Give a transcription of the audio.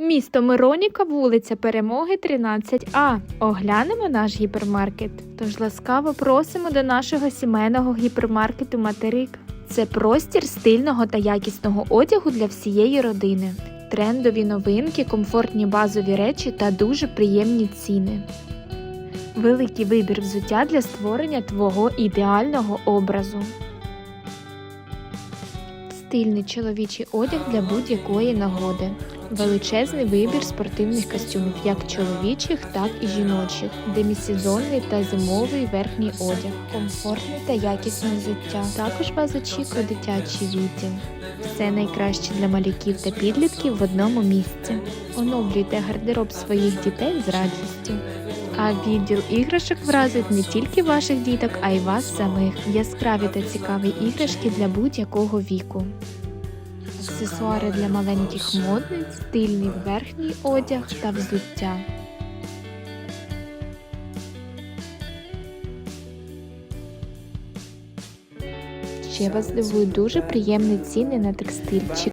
Місто Мироніка, вулиця Перемоги, 13А. Оглянемо наш гіпермаркет. Тож ласкаво просимо до нашого сімейного гіпермаркету Материк. Це простір стильного та якісного одягу для всієї родини. Трендові новинки, комфортні базові речі та дуже приємні ціни. Великий вибір взуття для створення твого ідеального образу. Стильний чоловічий одяг для будь-якої нагоди. Величезний вибір спортивних костюмів, як чоловічих, так і жіночих, демісезонний та зимовий верхній одяг, комфортне та якісне взуття. Також вас очікує дитячий відділ. Все найкраще для малюків та підлітків в одному місці. Оновлюйте гардероб своїх дітей з радістю. А відділ іграшок вразить не тільки ваших діток, а й вас самих. Яскраві та цікаві іграшки для будь-якого віку. Аксесуари для маленьких модниць, стильний верхній одяг та взуття. Ще вас здивують дуже приємні ціни на текстиль.